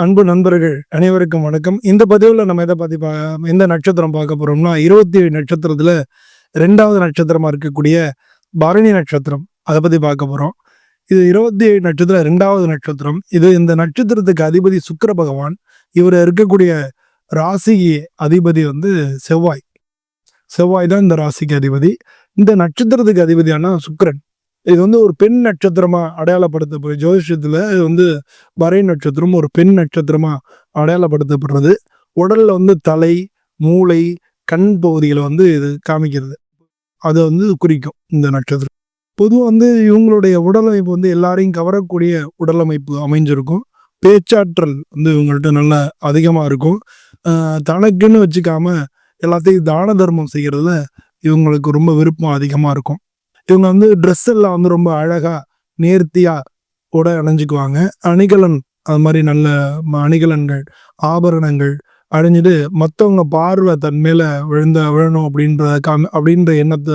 அன்பு நண்பர்கள் அனைவருக்கும் வணக்கம். இந்த பதிவில் நம்ம எதை பற்றி பா எந்த நட்சத்திரம் பார்க்க போகிறோம்னா இருபத்தி ஏழு நட்சத்திரத்தில் ரெண்டாவது நட்சத்திரமாக இருக்கக்கூடிய பரணி நட்சத்திரம் அதை பற்றி பார்க்க போகிறோம் இது இருபத்தி ஏழு நட்சத்திரம் ரெண்டாவது நட்சத்திரம். இது இந்த நட்சத்திரத்துக்கு அதிபதி சுக்கிர பகவான். இவர் இருக்கக்கூடிய ராசி அதிபதி வந்து செவ்வாய். செவ்வாய் தான் இந்த ராசிக்கு அதிபதி. இந்த நட்சத்திரத்துக்கு அதிபதியான சுக்கரன். இது வந்து ஒரு பெண் நட்சத்திரமா அடையாளப்படுத்தப்படுது ஜோதிஷத்துல இது வந்து வரை நட்சத்திரம் ஒரு பெண் நட்சத்திரமா அடையாளப்படுத்தப்படுறது. உடல்ல வந்து தலை மூளை கண் பகுதிகளை வந்து இது காமிக்கிறது. அதை வந்து குறிக்கும் இந்த நட்சத்திரம். பொதுவாக வந்து இவங்களுடைய உடலமைப்பு வந்து எல்லாரையும் கவரக்கூடிய உடலமைப்பு அமைஞ்சிருக்கும். பேச்சாற்றல் வந்து இவங்கள்ட்ட நல்ல அதிகமாக இருக்கும். தனக்குன்னு வச்சுக்காம எல்லாத்தையும் தான தர்மம் செய்கிறதுல இவங்களுக்கு ரொம்ப விருப்பம் அதிகமாக இருக்கும். இவங்க வந்து ட்ரெஸ் எல்லாம் வந்து ரொம்ப அழகா நேர்த்தியா கூட அணிஞ்சுக்குவாங்க. அணிகலன் அது மாதிரி நல்ல ம- அணிகலன்கள் ஆபரணங்கள் அணிஞ்சிட்டு மற்றவங்க பார்வை தன் மேல விழுந்த விழணும் அப்படின்ற காமி அப்படின்ற எண்ணத்தை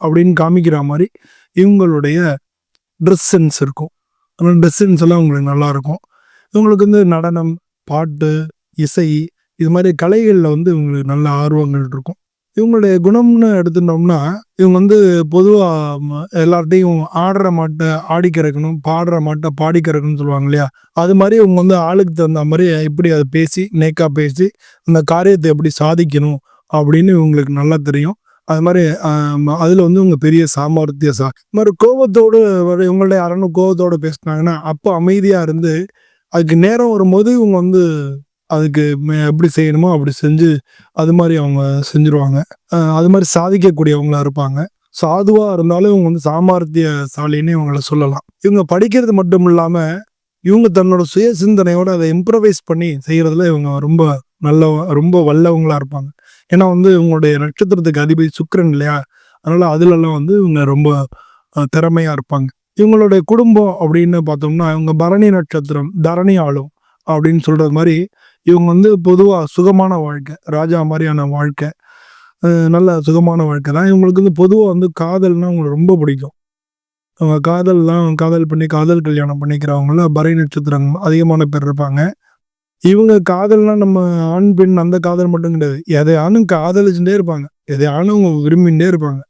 அப்படின்னு காமிக்கிற மாதிரி இவங்களுடைய ட்ரெஸ் சென்ஸ் இருக்கும். அதனால் ட்ரெஸ் சென்ஸ் எல்லாம் உங்களுக்கு நல்லா இருக்கும். இவங்களுக்கு வந்து நடனம் பாட்டு இசை இது மாதிரி கலைகளில் வந்து இவங்களுக்கு நல்ல ஆர்வங்கள் இருக்கும். இவங்களுடைய குணம்னு எடுத்துட்டோம்னா இவங்க வந்து பொதுவாக எல்லார்ட்டையும் ஆடுற மாட்டை ஆடி கிறக்கணும் பாடுற மாட்டை பாடி கறக்கணும்னு சொல்லுவாங்க இல்லையா? அது மாதிரி இவங்க வந்து ஆளுக்கு தகுந்த மாதிரி எப்படி அதை பேசி நேக்காக பேசி அந்த காரியத்தை எப்படி சாதிக்கணும் அப்படின்னு இவங்களுக்கு நல்லா தெரியும். அது மாதிரி அதில் வந்து இவங்க பெரிய சாமர்த்திய சா இது மாதிரி கோபத்தோடு வர இவங்கள்ட்ட யாரும் கோபத்தோடு பேசினாங்கன்னா அப்போ அமைதியாக இருந்து அதுக்கு நேரம் வரும்போது இவங்க வந்து அதுக்கு மே- எப்படி செய்யணுமோ அப்படி செஞ்சு அது மாதிரி அவங்க செஞ்சுருவாங்க. அது மாதிரி சாதிக்கக்கூடியவங்களா இருப்பாங்க. சாதுவாக இருந்தாலும் இவங்க வந்து சாமர்த்தியசாலின்னு இவங்கள சொல்லலாம். இவங்க படிக்கிறது மட்டும் இல்லாமல் இவங்க தன்னோட சுய சிந்தனையோட அதை இம்ப்ரவைஸ் பண்ணி செய்கிறதுல இவங்க ரொம்ப நல்ல ரொம்ப வல்லவங்களாக இருப்பாங்க. ஏன்னா வந்து இவங்களுடைய நட்சத்திரத்துக்கு அதிபதி சுக்கரன் இல்லையா? அதனால் அதுலலாம் வந்து இவங்க ரொம்ப திறமையாக இருப்பாங்க. இவங்களுடைய குடும்பம் அப்படின்னு பார்த்தோம்னா இவங்க பரணி நட்சத்திரம் தரணி ஆளும் அப்படின்னு சொல்கிறது மாதிரி இவங்க வந்து பொதுவாக சுகமான வாழ்க்கை ராஜா மாதிரியான வாழ்க்கை நல்ல சுகமான வாழ்க்கை தான். இவங்களுக்கு வந்து பொதுவாக வந்து காதல்னா அவங்களுக்கு ரொம்ப பிடிக்கும். அவங்க காதல்லாம் காதல் பண்ணி காதல் கல்யாணம் பண்ணிக்கிறவங்கள பறை நட்சத்திரம் அதிகமான பேர் இருப்பாங்க. இவங்க காதல்னா நம்ம ஆண் பெண் அந்த காதல் மட்டும் கிடையாது. எதையானும் காதலிச்சுட்டே இருப்பாங்க. எதையானும் அவங்க விரும்பிகிட்டே இருப்பாங்க.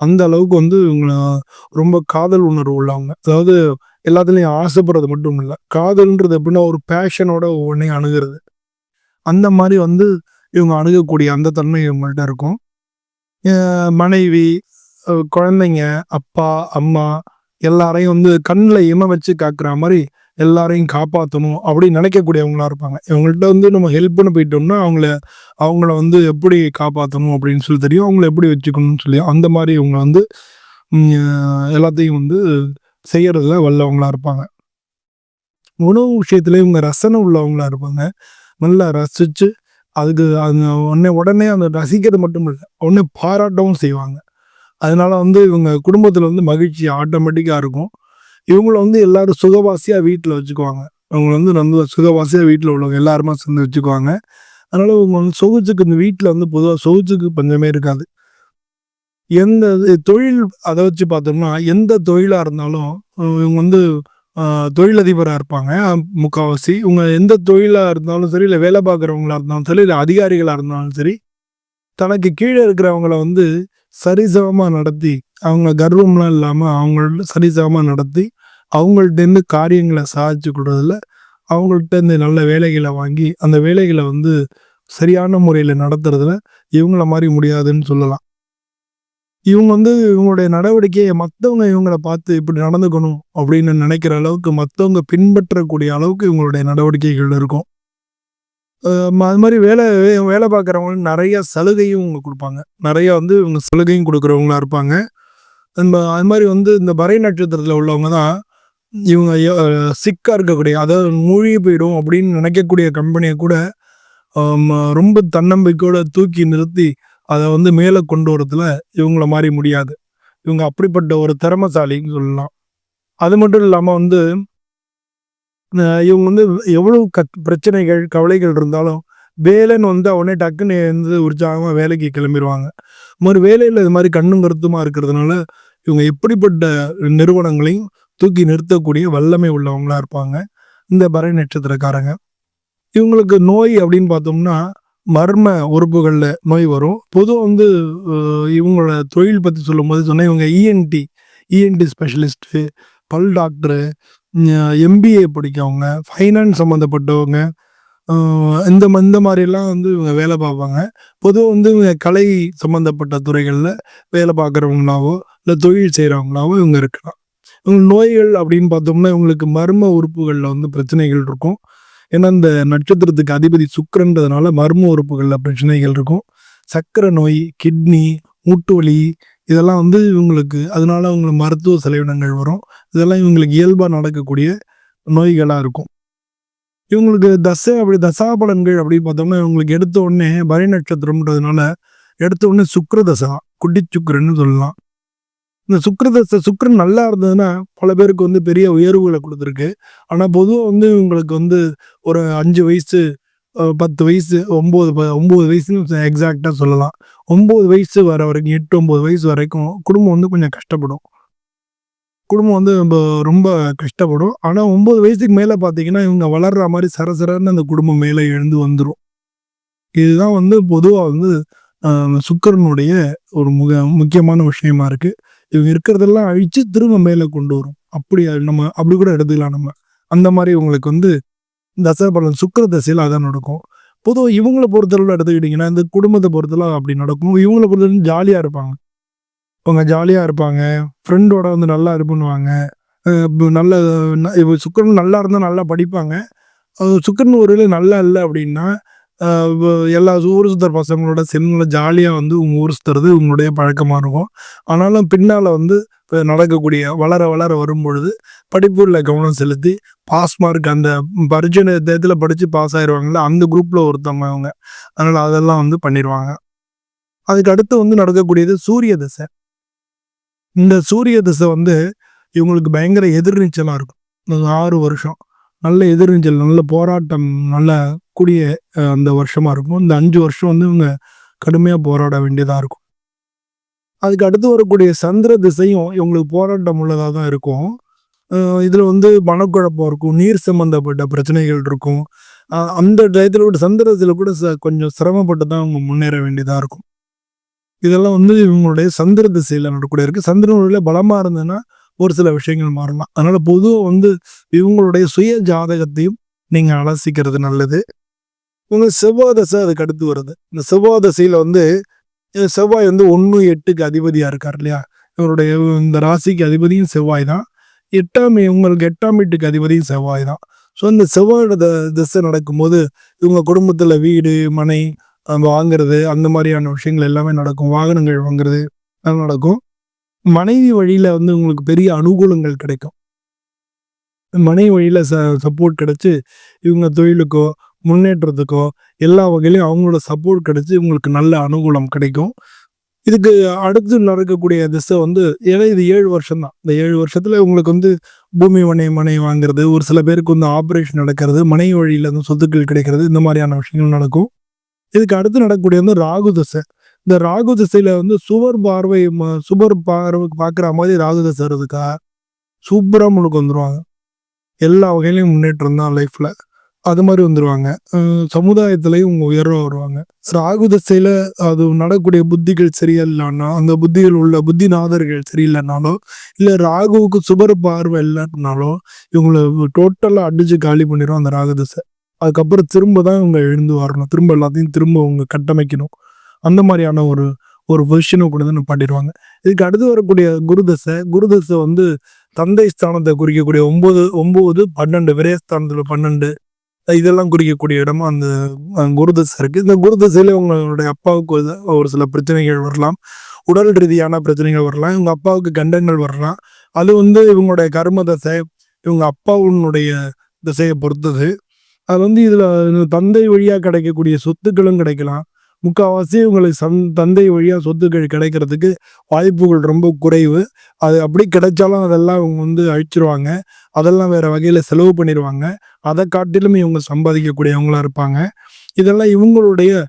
அந்த அளவுக்கு வந்து இவங்க ரொம்ப காதல் உணர்வு உள்ளவங்க. அதாவது எல்லாத்துலேயும் ஆசைப்படுறது மட்டும் இல்லை. காதல்ன்றது எப்படின்னா ஒரு பேஷனோட ஒவ்வொன்றையும் அணுகிறது. அந்த மாதிரி வந்து இவங்க அணுகக்கூடிய அந்த தன்மை இவங்கள்ட்ட இருக்கும். மனைவி குழந்தைங்க அப்பா அம்மா எல்லாரையும் வந்து கண்ணில் இம வச்சு காக்குற மாதிரி எல்லாரையும் காப்பாற்றணும் அப்படின்னு நினைக்கக்கூடியவங்களா இருப்பாங்க. இவங்கள்ட்ட வந்து நம்ம ஹெல்ப்னு போயிட்டோம்னா அவங்கள அவங்கள வந்து எப்படி காப்பாற்றணும் அப்படின்னு சொல்லி தெரியும். அவங்கள எப்படி வச்சுக்கணும்னு சொல்லி அந்த மாதிரி இவங்க வந்து எல்லாத்தையும் வந்து செய்யறதுல வல்லவங்களா இருப்பாங்க. உணவு விஷயத்துல இவங்க ரசனை உள்ளவங்களா இருப்பாங்க. நல்லா ரசிச்சு அதுக்கு அது உடனே உடனே அந்த ரசிக்கிறது மட்டும் இல்லை உடனே பாராட்டவும் செய்வாங்க. அதனால வந்து இவங்க குடும்பத்தில் வந்து மகிழ்ச்சி ஆட்டோமேட்டிக்காக இருக்கும். இவங்கள வந்து எல்லாரும் சுகவாசியாக வீட்டில் வச்சுக்குவாங்க. அவங்க வந்து நல்ல சுகவாசியாக வீட்டில் உள்ளவங்க எல்லாருமா சேர்ந்து வச்சுக்குவாங்க. அதனால இவங்க வந்து சொகுச்சுக்கு இந்த வீட்டில் வந்து பொதுவாக சொகுச்சுக்கு பஞ்சமே இருக்காது. எந்த இது- தொழில் அதை வச்சு பார்த்தோம்னா எந்த தொழிலாக இருந்தாலும் இவங்க வந்து தொழிலதிபராக இருப்பாங்க முக்கால்வாசி இவங்க எந்த தொழிலாக இருந்தாலும் சரி இல்லை வேலை பார்க்குறவங்களா இருந்தாலும் சரி இல்லை அதிகாரிகளாக இருந்தாலும் சரி தனக்கு கீழே இருக்கிறவங்கள வந்து சரிசமமாக நடத்தி அவங்க கர்வம்லாம் இல்லாமல் அவங்கள்ட்ட சரிசமமாக நடத்தி அவங்கள்ட்டேருந்து காரியங்களை சாதிச்சு கொடுறதுல அவங்கள்ட்டேருந்து நல்ல வேலைகளை வாங்கி அந்த வேலைகளை வந்து சரியான முறையில் நடத்துறதுல இவங்கள மாதிரி முடியாதுன்னு சொல்லலாம். இவங்க வந்து இவங்களுடைய நடவடிக்கையை மற்றவங்க இவங்களை பார்த்து இப்படி நடந்துக்கணும் அப்படின்னு நினைக்கிற அளவுக்கு மற்றவங்க பின்பற்றக்கூடிய அளவுக்கு இவங்களுடைய நடவடிக்கைகள் இருக்கும். அது மாதிரி வேலை வேலை பார்க்குறவங்களுக்கு நிறைய சலுகையும் இவங்க கொடுப்பாங்க. நிறைய வந்து இவங்க சலுகையும் கொடுக்குறவங்களா இருப்பாங்க. அது மாதிரி வந்து இந்த பறை நட்சத்திரத்தில் உள்ளவங்க தான் இவங்க சிக்காக இருக்கக்கூடிய அதாவது மூழ்கி போயிடும் அப்படின்னு நினைக்கக்கூடிய கம்பெனியை கூட ரொம்ப தன்னம்பிக்கையோட தூக்கி நிறுத்தி அதை வந்து மேலே கொண்டு வரதுல இவங்கள மாதிரி முடியாது. இவங்க அப்படிப்பட்ட ஒரு திறமசாலின்னு சொல்லலாம். அது மட்டும் இல்லாமல் வந்து இவங்க வந்து எவ்வளவு கத் பிரச்சனைகள் கவலைகள் இருந்தாலும் வேலைன்னு வந்து அவனே டக்குன்னு வந்து உற்சாகமாக வேலைக்கு கிளம்பிடுவாங்க மறு வேலையில் இது மாதிரி கண்ணும் கருத்துமாக இருக்கிறதுனால இவங்க எப்படிப்பட்ட நிறுவனங்களையும் தூக்கி நிறுத்தக்கூடிய வல்லமை உள்ளவங்களா இருப்பாங்க. இந்த பறை நட்சத்திரக்காரங்க. இவங்களுக்கு நோய் அப்படின்னு பார்த்தோம்னா மர்ம உறுப்புகளில் நோய் வரும். பொதுவாக வந்து இவங்களோட தொழில் பற்றி சொல்லும்போது சொன்னால் இவங்க இஎன்டி இஎன்டி ஸ்பெஷலிஸ்ட்டு பல் டாக்டரு எம்பிஏ படிக்கவங்க ஃபைனான்ஸ் சம்மந்தப்பட்டவங்க இந்த இந்த மாதிரிலாம் வந்து இவங்க வேலை பார்ப்பாங்க. பொதுவாக வந்து இவங்க கலை சம்மந்தப்பட்ட துறைகளில் வேலை பார்க்குறவங்களாவோ இல்லை தொழில் செய்கிறவங்களாவோ இவங்க இருக்கலாம். இவங்க நோய்கள் அப்படின்னு பார்த்தோம்னா இவங்களுக்கு மர்ம உறுப்புகளில் வந்து பிரச்சனைகள் இருக்கும். ஏன்னா இந்த நட்சத்திரத்துக்கு அதிபதி சுக்கரன்றதுனால மர்ம உறுப்புகளில் பிரச்சனைகள் இருக்கும். சக்கரை நோய் கிட்னி மூட்டு வலி இதெல்லாம் வந்து இவங்களுக்கு அதனால அவங்களுக்கு மருத்துவ செலவினங்கள் வரும். இதெல்லாம் இவங்களுக்கு இயல்பாக நடக்கக்கூடிய நோய்களாக இருக்கும். இவங்களுக்கு தசை அப்படி தசாபலன்கள் அப்படின்னு பார்த்தோம்னா இவங்களுக்கு எடுத்த உடனே பரி நட்சத்திரம்ன்றதுனால எடுத்த உடனே சுக்கிர தசா குட்டி சுக்கரன்னு சொல்லலாம். இந்த சுக்கிரதசை சுக்கரன் நல்லா இருந்ததுன்னா பல பேருக்கு வந்து பெரிய உயர்வுகளை கொடுத்துருக்கு. ஆனால் பொதுவாக வந்து இவங்களுக்கு வந்து ஒரு அஞ்சு வயசு பத்து வயசு ஒம்பது ஒம்பது வயசுன்னு எக்ஸாக்டாக சொல்லலாம். ஒம்பது வயசு வர வரைக்கும் எட்டு ஒம்பது வயசு வரைக்கும் குடும்பம் வந்து கொஞ்சம் கஷ்டப்படும். குடும்பம் வந்து ரொம்ப ரொம்ப கஷ்டப்படும். ஆனால் ஒம்பது வயசுக்கு மேலே பார்த்தீங்கன்னா இவங்க வளர்கிற மாதிரி சரசரன்னு அந்த குடும்பம் மேலே எழுந்து வந்துடும் இதுதான் வந்து பொதுவாக வந்து சுக்கரனுடைய ஒரு முக முக்கியமான விஷயமா இருக்குது இவங்க இருக்கிறதெல்லாம் அழிச்சு திரும்ப மேலே கொண்டு வரும். அப்படி நம்ம அப்படி கூட எடுத்துக்கலாம் நம்ம. அந்த மாதிரி இவங்களுக்கு வந்து தசை பலன் சுக்கிர தசையில் அதான் நடக்கும். பொதுவாக இவங்களை பொறுத்தளவில் எடுத்துக்கிட்டிங்கன்னா இந்த குடும்பத்தை பொறுத்தளவு அப்படி நடக்கும். இவங்களை பொறுத்தளவு ஜாலியாக இருப்பாங்க. அவங்க ஜாலியாக இருப்பாங்க. ஃப்ரெண்டோட வந்து நல்லா இது பண்ணுவாங்க. நல்ல இப்போ சுக்கரன் சுக்கிரன் நல்லா இருந்தால் நல்லா படிப்பாங்க. சுக்கரன் சுக்கிரன் ஒரு நல்லா இல்லை அப்படின்னா எல்லா ஊர் சுத்தர் பசங்களோட செல்லுங்கள ஜாலியாக வந்து உங்கள் ஊர் சுத்துறது உங்களுடைய பழக்கமாக இருக்கும். ஆனாலும் பின்னால் வந்து இப்போ நடக்கக்கூடிய வளர வளர வரும்பொழுது படிப்புகளில் படிப்புல கவனம் செலுத்தி பாஸ் மார்க் அந்த பரீட்சை நேரத்தில் படித்து பாஸ் ஆயிடுவாங்கல்ல அந்த குரூப்பில் ஒருத்தவங்க அவங்க அதனால் அதெல்லாம் வந்து பண்ணிடுவாங்க அதுக்கு அடுத்து வந்து நடக்கக்கூடியது சூரிய திசை. இந்த சூரிய திசை வந்து இவங்களுக்கு பயங்கர எதிர்நீச்சலாக இருக்கும். இந்த ஆறு வருஷம். நல்ல எதிர்நீச்சல் நல்ல போராட்டம் நல்ல கூடிய அந்த வருஷமா இருக்கும். இந்த அஞ்சு வருஷம் வந்து இவங்க கடுமையாக போராட வேண்டியதாக இருக்கும். அதுக்கு அடுத்து வரக்கூடிய சந்திர திசையும் இவங்களுக்கு போராட்டம் உள்ளதாக தான் இருக்கும். இதில் வந்து மனக்குழப்பம் இருக்கும். நீர் சம்பந்தப்பட்ட பிரச்சனைகள் இருக்கும். அந்த டயத்தில் கூட சந்திரத்துல கூட ச- கொஞ்சம் சிரமப்பட்டு தான் அவங்க முன்னேற வேண்டியதாக இருக்கும். இதெல்லாம் வந்து இவங்களுடைய சந்திர திசையில் நடக்கூடிய இருக்குது சந்திரனுடைய பலமாக இருந்ததுன்னா ஒரு சில விஷயங்கள் மாறலாம். அதனால் பொதுவாக வந்து இவங்களுடைய சுய ஜாதகத்தையும் நீங்கள் அலசிக்கிறது நல்லது. இவங்க செவ்வாய் தசை அதுக்கு அடுத்து வருது. இந்த செவ்வாய் வந்து செவ்வாய் வந்து ஒன்று எட்டுக்கு அதிபதியாக இருக்கார் இல்லையா? இவருடைய இந்த ராசிக்கு அதிபதியும் செவ்வாய் தான். எட்டாம் உங்களுக்கு எட்டாம் வீட்டுக்கு அதிபதியும் செவ்வாய் தான். ஸோ இந்த செவ்வாயோட த- திசை நடக்கும்போது இவங்க குடும்பத்தில் வீடு மனை வாங்குறது அந்த மாதிரியான விஷயங்கள் எல்லாமே நடக்கும். வாகனங்கள் வாங்குறது எல்லாம் நடக்கும். மனைவி வழியில் வந்து உங்களுக்கு பெரிய அனுகூலங்கள் கிடைக்கும். மனைவி வழியில் ச சப்போர்ட் கிடச்சி இவங்க தொழிலுக்கோ முன்னேற்றத்துக்கோ எல்லா வகையிலையும் அவங்களோட சப்போர்ட் கிடைச்சி இவங்களுக்கு நல்ல அனுகூலம் கிடைக்கும். இதுக்கு அடுத்து நடக்கக்கூடிய திசை வந்து ஏன்னா இது ஏழு வருஷம் தான் இந்த ஏழு வருஷத்துல உங்களுக்கு வந்து பூமி மனை மனை வாங்குறது ஒரு சில பேருக்கு வந்து ஆப்ரேஷன் நடக்கிறது மனை வழியில வந்து சொத்துக்கள் கிடைக்கிறது இந்த மாதிரியான விஷயங்கள் நடக்கும். இதுக்கு அடுத்து நடக்கக்கூடிய வந்து ராகு திசை. இந்த ராகு திசையில வந்து சுவர் பார்வை ம- சுவர் பார்வை பார்க்குற மாதிரி ராகு திசை இருக்கா? சூப்பராக முழுக்க வந்துருவாங்க. எல்லா வகையிலையும் முன்னேற்றம் தான் லைஃப்ல அது மாதிரி வந்துடுவாங்க சமுதாயத்திலையும் உங்க உயர்வா வருவாங்க. ராகு திசையில அது நடக்கக்கூடிய புத்திகள் சரியில்லைன்னா அந்த புத்திகள் உள்ள புத்திநாதர்கள் சரியில்லைனாலோ இல்ல ராகுவுக்கு சுபர் பார்வை இல்லைனாலோ இவங்களை டோட்டலா அடிச்சு காலி பண்ணிடும் அந்த ராகு திசை. அதுக்கப்புறம் திரும்ப தான் இவங்க எழுந்து வரணும். திரும்ப எல்லாத்தையும் திரும்ப அவங்க கட்டமைக்கணும். அந்த மாதிரியான ஒரு ஒரு பொசிஷனை கூட தான் பாட்டிடுவாங்க இதுக்கு அடுத்து வரக்கூடிய குருதசை குருதசை வந்து தந்தை ஸ்தானத்தை குறிக்கக்கூடிய ஒன்பது ஒன்பது பன்னெண்டு விரயஸ்தானத்தில் பன்னெண்டு இதெல்லாம் குறிக்கக்கூடிய இடமா அந்த குருதசை இருக்கு. இந்த குருதசையில உங்களுடைய அப்பாவுக்கு ஒரு- ஒரு சில பிரச்சனைகள் வரலாம். உடல் ரீதியான பிரச்சனைகள் வரலாம். இவங்க அப்பாவுக்கு கண்டங்கள் வரலாம். அது வந்து இவங்களுடைய கர்ம தசை இவங்க அப்பாவுடைய திசையை பொறுத்தது. அது வந்து இதுல தந்தை வழியா கிடைக்கக்கூடிய சொத்துக்களும் கிடைக்கலாம். முக்கால்வாசி உங்களுக்கு சந் தந்தை வழியாக சொத்துக்கள் கிடைக்கிறதுக்கு வாய்ப்புகள் ரொம்ப குறைவு. அது அப்படி கிடைச்சாலும் அதெல்லாம் இவங்க வந்து அழிச்சிருவாங்க. அதெல்லாம் வேறு வகையில் செலவு பண்ணிடுவாங்க அதை காட்டிலும் இவங்க சம்பாதிக்கக்கூடியவங்களாக இருப்பாங்க. இதெல்லாம் இவங்களுடைய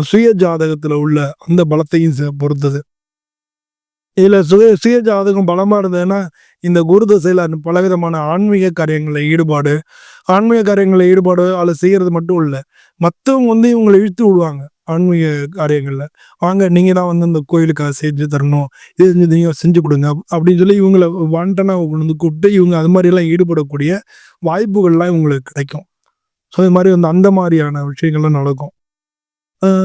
சுய ஜாதகத்தில் உள்ள அந்த பலத்தையும் ச- பொறுத்தது. இதில் சுய சுய ஜாதகம் பலமாக இருந்ததுன்னா இந்த குரு தசையில பலவிதமான ஆன்மீக காரியங்களில் ஈடுபாடு. ஆன்மீக காரியங்களில் ஈடுபாடு அதில் செய்கிறது மட்டும் இல்லை. மற்றவங்க வந்து இவங்களை இழுத்து விடுவாங்க. ஆன்மீக காரியங்களில். வாங்க நீங்கள் தான் வந்து அந்த கோயிலுக்காக செஞ்சு தரணும். இது நீங்கள் செஞ்சு கொடுங்க அப்படின்னு சொல்லி இவங்களை வாண்டனா வந்து கூப்பிட்டு இவங்க அது மாதிரிலாம் ஈடுபடக்கூடிய வாய்ப்புகள்லாம் இவங்களுக்கு கிடைக்கும். ஸோ இது மாதிரி வந்து அந்த மாதிரியான விஷயங்கள்லாம் நடக்கும்.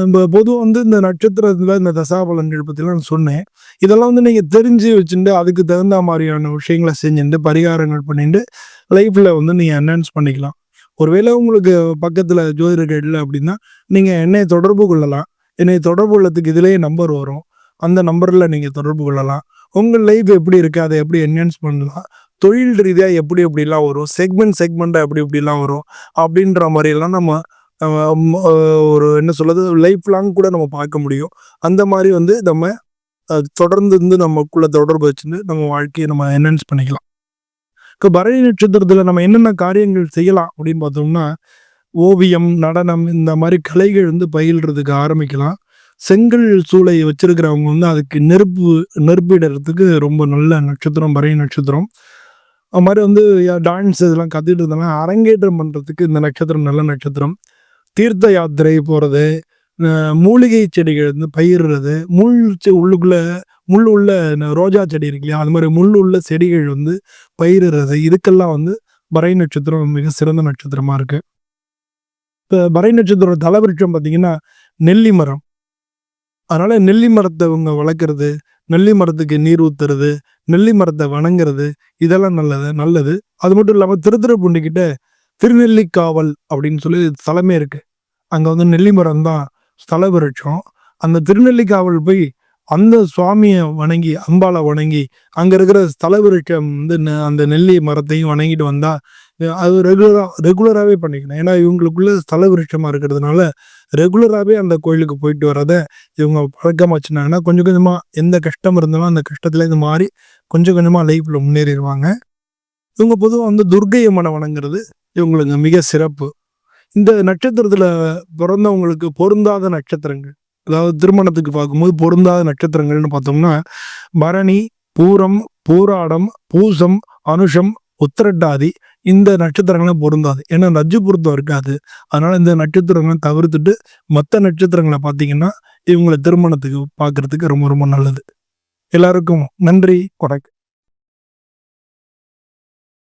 இப்போ பொதுவாக வந்து இந்த நட்சத்திரத்தில் இந்த தசாபலன்கள் பற்றிலாம் நான் சொன்னேன். இதெல்லாம் வந்து நீங்கள் தெரிஞ்சு வச்சுட்டு அதுக்கு தகுந்த மாதிரியான விஷயங்களை செஞ்சுட்டு பரிகாரங்கள் பண்ணிட்டு லைஃப்பில் வந்து நீங்கள் என்ஹான்ஸ் பண்ணிக்கலாம். ஒருவேளை உங்களுக்கு பக்கத்தில் ஜோதிடர்கள் இல்லை அப்படின்னா நீங்கள் என்னை தொடர்பு கொள்ளலாம். என்னை தொடர்பு கொள்ளத்துக்கு இதுலேயே நம்பர் வரும். அந்த நம்பரில் நீங்கள் தொடர்பு கொள்ளலாம். உங்கள் லைஃப் எப்படி இருக்குது அதை எப்படி என்ஹான்ஸ் பண்ணலாம்? தொழில் ரீதியாக எப்படி எப்படிலாம் வரும்? செக்மெண்ட் செக்மெண்ட்டாக எப்படி எப்படிலாம் வரும்? அப்படின்ற மாதிரியெல்லாம் நம்ம ஒரு என்ன சொல்கிறது லைஃப் லாங் கூட நம்ம பார்க்க முடியும். அந்த மாதிரி வந்து நம்ம தொடர்ந்து இருந்து நமக்குள்ள தொடர்பு வச்சுருந்து நம்ம வாழ்க்கையை நம்ம என்ஹான்ஸ் பண்ணிக்கலாம். இப்போ பரணி நட்சத்திரத்தில் நம்ம என்னென்ன காரியங்கள் செய்யலாம் அப்படின்னு பார்த்தோம்னா ஓவியம் நடனம் இந்த மாதிரி கலைகள் வந்து பயில்றதுக்கு ஆரம்பிக்கலாம். செங்கல் சூளை வச்சிருக்கிறவங்க வந்து அதுக்கு நெருப்பு நெருப்பிடுறதுக்கு ரொம்ப நல்ல நட்சத்திரம் பரணி நட்சத்திரம். அது மாதிரி வந்து டான்ஸ் இதெல்லாம் கற்றுட்டு இருந்தாலும் அரங்கேற்றம் பண்ணுறதுக்கு இந்த நட்சத்திரம் நல்ல நட்சத்திரம். தீர்த்த யாத்திரை போகிறது மூலிகை செடிகள் வந்து பயிர்றது முள் உள்ளுக்குள்ளே முள் உள்ள ரோஜா செடி இருக்கு இல்லையா? அது மாதிரி முள் உள்ள செடிகள் வந்து பயிரிடுறது. இதுக்கெல்லாம் வந்து பறை நட்சத்திரம் மிக சிறந்த நட்சத்திரமா இருக்கு. இப்போ பறை நட்சத்திரம் தலைவிருட்சம் பார்த்தீங்கன்னா நெல்லி மரம். அதனால நெல்லி மரத்தை இவங்க வளர்க்குறது நெல்லி மரத்துக்கு நீர் ஊத்துறது நெல்லி மரத்தை வணங்குறது இதெல்லாம் நல்லது நல்லது. அது மட்டும் இல்லாமல் திருத்துறைப்பூண்டிக்கிட்ட திருநெல்லிக்காவல் அப்படின்னு சொல்லி தலைமை இருக்கு. அங்கே வந்து நெல்லி மரம் தான் ஸ்தல விருட்சம் அந்த திருநெல்லிக்காவல் போய் அந்த சுவாமியை வணங்கி அம்பாலை வணங்கி அங்கே இருக்கிற ஸ்தல விருட்சம் வந்து அந்த நெல்லி மரத்தையும் வணங்கிட்டு வந்தால் அது ரெகுலராக ரெகுலராகவே பண்ணிக்கணும். ஏன்னா இவங்களுக்குள்ள ஸ்தல விருட்சமாக இருக்கிறதுனால ரெகுலராகவே அந்த கோயிலுக்கு போயிட்டு வரத இவங்க பழக்கமாக வச்சுனாங்கன்னா கொஞ்சம் கொஞ்சமாக எந்த கஷ்டம் இருந்தாலும் அந்த கஷ்டத்துலேருந்து மாறி கொஞ்சம் கொஞ்சமாக லைஃப்பில் முன்னேறிடுவாங்க. இவங்க பொதுவாக வந்து துர்கை அம்மனை வணங்குறது இவங்களுக்கு மிக சிறப்பு. இந்த நட்சத்திரத்துல பிறந்தவங்களுக்கு பொருந்தாத நட்சத்திரங்கள். அதாவது திருமணத்துக்கு பார்க்கும்போது பொருந்தாத நட்சத்திரங்கள்னு பார்த்தோம்னா பரணி பூரம் பூராடம் பூசம் அனுஷம் உத்திரட்டாதி இந்த நட்சத்திரங்களும் பொருந்தாது. ஏன்னா ரஜ்ஜு பொருத்தம் இருக்காது. அதனால இந்த நட்சத்திரங்களை தவிர்த்துட்டு மற்ற நட்சத்திரங்களை பார்த்தீங்கன்னா இவங்களை திருமணத்துக்கு பார்க்கறதுக்கு ரொம்ப ரொம்ப நல்லது. எல்லாருக்கும் நன்றி கொடைக்கு